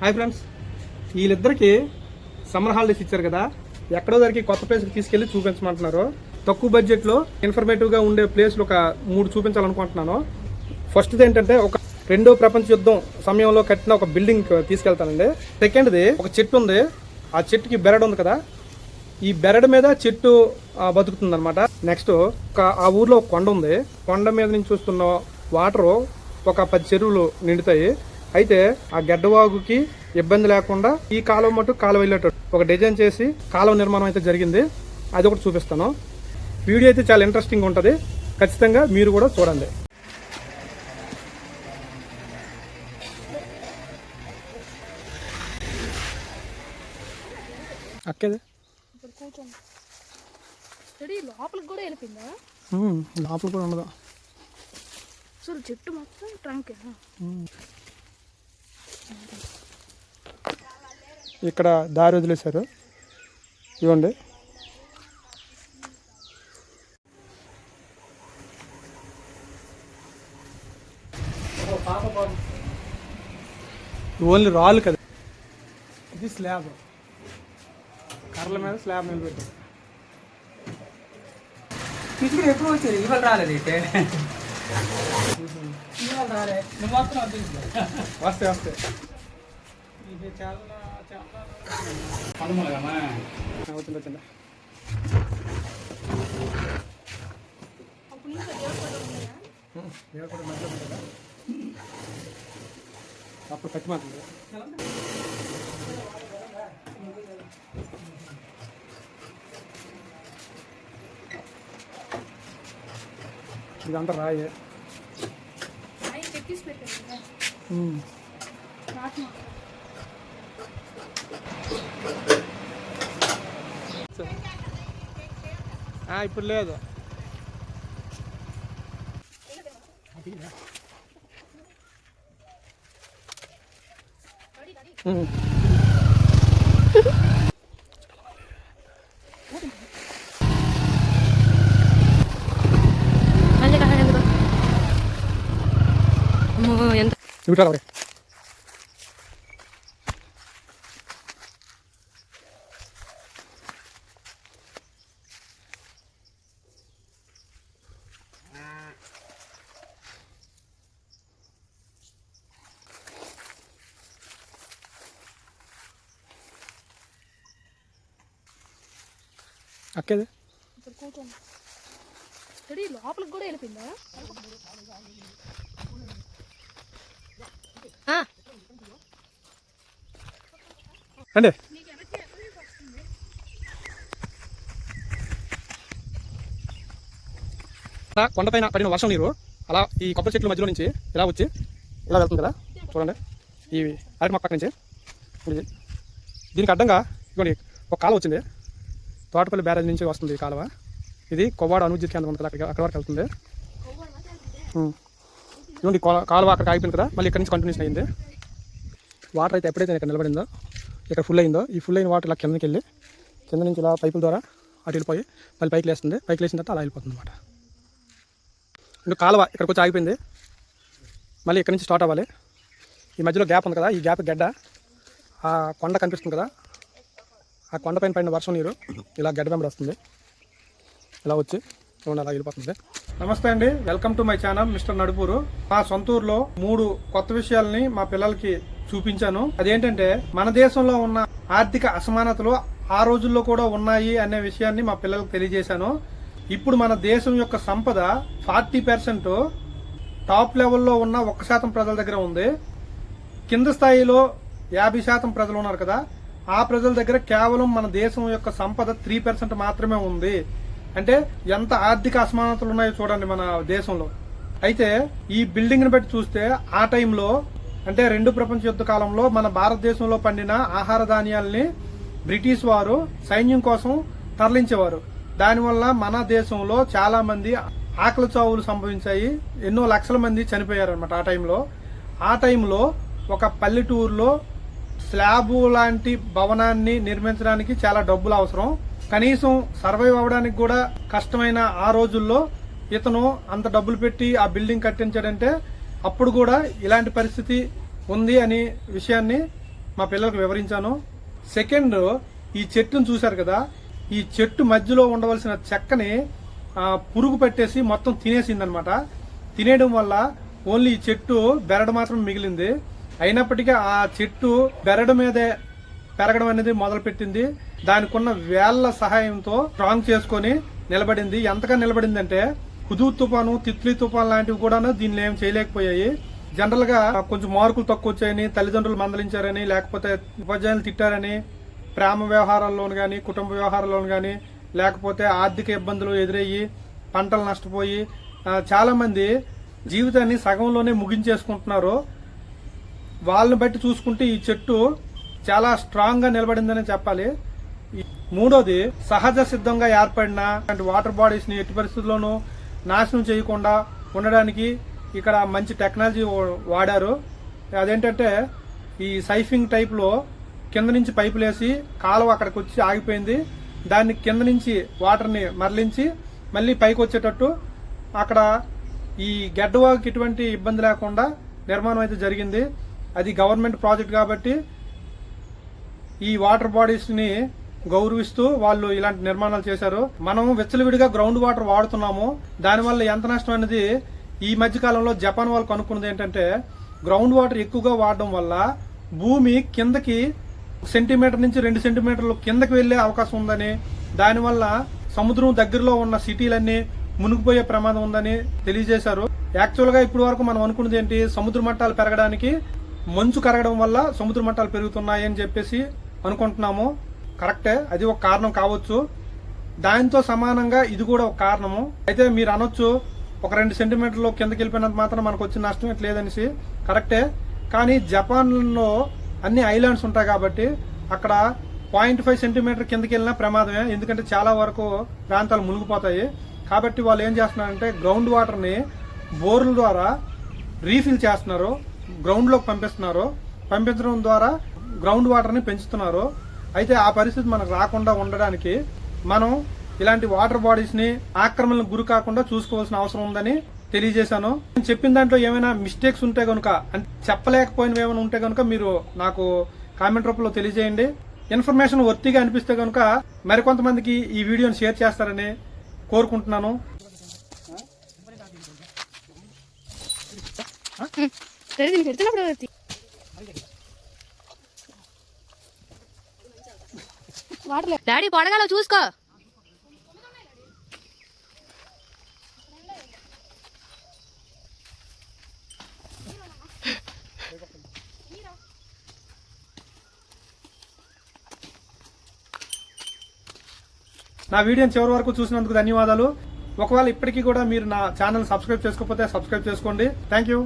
Hi friends. వీళ్ళిద్దరికి summer holidays ఇచ్చారు కదా. ఎక్కడో దగ్గరికి కొత్త ప్లేస్కి తీసుకెళ్ళి చూపించమంటున్నారు. తక్కువ బడ్జెట్లో ఇన్ఫర్మేటివ్గా ఉండే ప్లేస్లు ఒక మూడు చూపించాలనుకుంటున్నాను. ఫస్ట్ది ఏంటంటే ఒక రెండో ప్రపంచ యుద్ధం సమయంలో కట్టిన ఒక బిల్డింగ్ తీసుకెళ్తానండి. సెకండ్ది ఒక చెట్టు ఉంది. ఆ చెట్టుకి బెరడు ఉంది కదా. ఈ బెరడు మీద చెట్టు బతుకుతుందనమాట నెక్స్ట్ ఒక ఆ ఊర్లో ఒక కొండ ఉంది. కొండ మీద నుంచి చూస్తున్న వాటర్ ఒక పది చెరువులు నిండుతాయి. అయితే ఆ గడ్డవాగుకి ఇబ్బంది లేకుండా ఈ కాలువ మటు కాలువ వెళ్ళేటట్టు ఒక డిజైన్ చేసి కాలువ నిర్మాణం అయితే జరిగింది. అది ఒకటి చూపిస్తాను. వీడియో అయితే చాలా ఇంట్రెస్టింగ్ ఉంటుంది. ఖచ్చితంగా మీరు కూడా చూడండి. అక్కేది? లోపలికి కూడా వెళ్ళిపోయిందా? లోపల కూడా ఉండదు. చెట్టు మొత్తం ట్రంకేనా ఇక్కడ దారి వదిలేశారు. ఇవ్వండి. ఓన్లీ రాళ్ళు కదా. ఇది స్లాబ్. కర్రల మీద స్లాబ్ నిలబెట్టారు. పెట్టారు ఎప్పుడు వచ్చేది ఇవాళ రాలేదు రాలే నువ్వు మాత్రం వస్తే వస్తే. ఇది చాలా చాలా పనుమలగమ్మా అవుతుంది వచ్చిందా అప్పుడు కట్టి దేవపడ ఇదంతా రాయే ఆయన చెక్కిసి పెట్టారు కదా ఉమ్. నాటు మొక్క. ఆ, ఇప్పుడు లేదు ఉమ్. ఎంత ఇవి రావాలి అక్కేది ఇక్కడ కూర్చోండి రెడీ లోపలికి కూడా వెళ్ళిపోయిందా రండి. కొండపైన పడిన వర్షం నీరు అలా ఈ కొబ్బరి చెట్ల మధ్యలో నుంచి ఇలా వచ్చి ఇలా వెళ్తుంది కదా? చూడండి. ఈ అరటి మొక్క పక్క నుంచి ఇది. దీనికి అడ్డంగా ఇదిగోండి ఒక కాలువ వచ్చింది. తోటపల్లి బ్యారేజ్ నుంచి వస్తుంది ఈ కాలువ. ఇది కొవ్వాడ అనుజిత్ కేంద్రం ఉంటుంది అక్కడ అక్కడ వరకు వెళ్తుంది. ఇదిగోండి కాలువ అక్కడికి ఆగిపోయింది కదా మళ్ళీ ఇక్కడ నుంచి కంటిన్యూషన్ అయింది. వాటర్ అయితే ఎప్పుడైతే ఇక్కడ నిలబడిందో ఇక్కడ ఫుల్ అయిందో ఈ ఫుల్ అయిన వాటర్ ఇలా కిందకి వెళ్ళి కింద నుంచి ఇలా పైపుల ద్వారా అటు వెళ్ళిపోయి మళ్ళీ పైకి లేస్తుంది. పైకి లేచిన తర్వాత అలా వెళ్ళిపోతుంది అనమాట. ఇంకా కాలువ ఇక్కడికి వచ్చి ఆగిపోయింది. మళ్ళీ ఇక్కడ నుంచి స్టార్ట్ అవ్వాలి. ఈ మధ్యలో గ్యాప్ ఉంది కదా ఈ గ్యాప్ గడ్డ ఆ కొండ కనిపిస్తుంది కదా ఆ కొండపైన పైన వర్షం నీరు ఇలా గడ్డ వెంబడి వస్తుంది. ఇలా వచ్చి అలా వెళ్ళిపోతుంది. నమస్తే అండి. Welcome to my channel mister Nadupuru. మా సొంత ఊర్లో మూడు కొత్త విషయాల్ని మా పిల్లలకి చూపించాను. అదేంటంటే మన దేశంలో ఉన్న ఆర్థిక అసమానతలు ఆ రోజుల్లో కూడా ఉన్నాయి అనే విషయాన్ని మా పిల్లలకు తెలియజేశాను. ఇప్పుడు మన దేశం యొక్క సంపద ఫార్టీ పర్సెంట్ టాప్ లెవెల్లో ఉన్న ఒక శాతం ప్రజల దగ్గర ఉంది. కింద స్థాయిలో యాభై శాతం ప్రజలు ఉన్నారు కదా. ఆ ప్రజల దగ్గర కేవలం మన దేశం యొక్క సంపద త్రీ పర్సెంట్ మాత్రమే ఉంది. అంటే ఎంత ఆర్థిక అసమానతలు ఉన్నాయో చూడండి మన దేశంలో. అయితే ఈ బిల్డింగ్ని బట్టి చూస్తే ఆ టైంలో అంటే రెండు ప్రపంచ యుద్ధ కాలంలో మన భారతదేశంలో పండిన ఆహార ధాన్యాల్ని బ్రిటిష్ వారు సైన్యం కోసం తరలించేవారు. దానివల్ల మన దేశంలో చాలా మంది ఆకలి చావులు సంభవించాయి. ఎన్నో లక్షల మంది చనిపోయారు అనమాట ఆ టైంలో. ఆ టైంలో ఒక పల్లెటూరులో స్లాబు లాంటి భవనాన్ని నిర్మించడానికి చాలా డబ్బులు అవసరం. కనీసం సర్వైవ్ అవ్వడానికి కూడా కష్టమైన ఆ రోజుల్లో ఇతను అంత డబ్బులు పెట్టి ఆ బిల్డింగ్ కట్టించాడంటే అప్పుడు కూడా ఇలాంటి పరిస్థితి ఉంది అని విషయాన్ని మా పిల్లలకు వివరించాను. సెకండ్ ఈ చెట్టును చూశారు కదా? ఈ చెట్టు మధ్యలో ఉండవలసిన చెక్కని పురుగు పెట్టేసి మొత్తం తినేసిందనమాట. తినేయడం వల్ల ఓన్లీ ఈ చెట్టు బెరడు మాత్రం మిగిలింది. అయినప్పటికీ ఆ చెట్టు బెరడు మీదే పెరగడం అనేది మొదలుపెట్టింది. దానికి ఉన్న వేళ్ళ సహాయంతో స్ట్రాంగ్ చేసుకొని నిలబడింది. ఎంతగా నిలబడిందంటే హుదూ తుఫాను తిత్లీ తుఫాన్ లాంటివి కూడా దీనిని ఏం చేయలేకపోయాయి. జనరల్గా కొంచెం మార్కులు తక్కువ వచ్చాయని తల్లిదండ్రులు మందలించారని లేకపోతే ఉపాధ్యాయులు తిట్టారని ప్రేమ వ్యవహారాల్లోను కానీ కుటుంబ వ్యవహారాల్లోను కానీ లేకపోతే ఆర్థిక ఇబ్బందులు ఎదురయ్యి పంటలు నష్టపోయి చాలామంది చాలా మంది జీవితాన్ని సగంలోనే ముగించేసుకుంటున్నారు. వాళ్ళని బట్టి చూసుకుంటే ఈ చెట్టు చాలా స్ట్రాంగ్గా నిలబడిందని చెప్పాలి. మూడోది సహజ సిద్ధంగా ఏర్పడిన అంటే వాటర్ బాడీస్ని ఎట్టి పరిస్థితుల్లోనూ నాశనం చేయకుండా ఉండడానికి ఇక్కడ మంచి టెక్నాలజీ వాడారు. అదేంటంటే ఈ సైఫింగ్ టైప్లో కింద నుంచి పైపులు వేసి కాలువ అక్కడికి వచ్చి ఆగిపోయింది. దాన్ని కింద నుంచి వాటర్ని మరలించి మళ్ళీ పైకి వచ్చేటట్టు అక్కడ ఈ గెడ్డవాకి ఎటువంటి ఇబ్బంది లేకుండా నిర్మాణం అయితే జరిగింది. అది గవర్నమెంట్ ప్రాజెక్ట్ కాబట్టి ఈ వాటర్ బాడీస్ని గౌరవిస్తూ వాళ్ళు ఇలాంటి నిర్మాణాలు చేశారు. మనం విచ్చలవిడిగా గ్రౌండ్ వాటర్ వాడుతున్నాము. దానివల్ల ఎంత నష్టం అనేది ఈ మధ్య కాలంలో జపాన్ వాళ్ళు కనుక్కున్నది ఏంటంటే గ్రౌండ్ వాటర్ ఎక్కువగా వాడడం వల్ల భూమి కిందకి సెంటీమీటర్ నుంచి రెండు సెంటీమీటర్లు కిందకి వెళ్ళే అవకాశం ఉందని దానివల్ల సముద్రం దగ్గరలో ఉన్న సిటీలన్నీ మునిగిపోయే ప్రమాదం ఉందని తెలియజేశారు. యాక్చువల్గా ఇప్పటి వరకు మనం అనుకున్నది ఏంటి సముద్ర మట్టాలు పెరగడానికి మంచు కరగడం వల్ల సముద్ర మట్టాలు పెరుగుతున్నాయని చెప్పేసి అనుకుంటున్నాము. కరెక్టే? అది ఒక కారణం కావచ్చు. దానితో సమానంగా ఇది కూడా ఒక కారణము. అయితే మీరు అనొచ్చు ఒక రెండు సెంటీమీటర్లు కిందకి వెళ్ళిపోయినంత మాత్రం మనకు వచ్చిన నష్టం ఎట్లా లేదనేసి. కరెక్టే. కానీ జపాన్లో అన్ని ఐలాండ్స్ ఉంటాయి కాబట్టి అక్కడ పాయింట్ ఫైవ్ సెంటీమీటర్ కిందకి వెళ్ళినా ప్రమాదమే. ఎందుకంటే చాలా వరకు ప్రాంతాలు మునిగిపోతాయి. కాబట్టి వాళ్ళు ఏం చేస్తున్నారంటే గ్రౌండ్ వాటర్ని బోర్ల ద్వారా రీఫిల్ చేస్తున్నారు. గ్రౌండ్లోకి పంపిస్తున్నారు. పంపించడం ద్వారా గ్రౌండ్ వాటర్ని పెంచుతున్నారు. అయితే ఆ పరిస్థితి మనకు రాకుండా ఉండడానికి మనం ఇలాంటి వాటర్ బాడీస్ని ఆక్రమణకు గురి కాకుండా చూసుకోవాల్సిన అవసరం ఉందని తెలియజేశాను. నేను చెప్పిన దాంట్లో ఏమైనా మిస్టేక్స్ ఉంటే కనుక అంటే చెప్పలేకపోయినవి ఏమైనా ఉంటే కనుక మీరు నాకు కామెంట్ రూపంలో తెలియజేయండి. ఇన్ఫర్మేషన్ వర్తిగా అనిపిస్తే కనుక మరికొంతమందికి ఈ వీడియోని షేర్ చేస్తారని కోరుకుంటున్నాను. పెడుతున్నప్పుడు డాడీ పడగల చూసుకో. నా వీడియోని చివరి వరకు చూసినందుకు ధన్యవాదాలు. ఒకవేళ ఇప్పటికీ కూడా మీరు నా ఛానల్ సబ్స్క్రైబ్ చేసుకోకపోతే సబ్స్క్రైబ్ చేసుకోండి. Thank you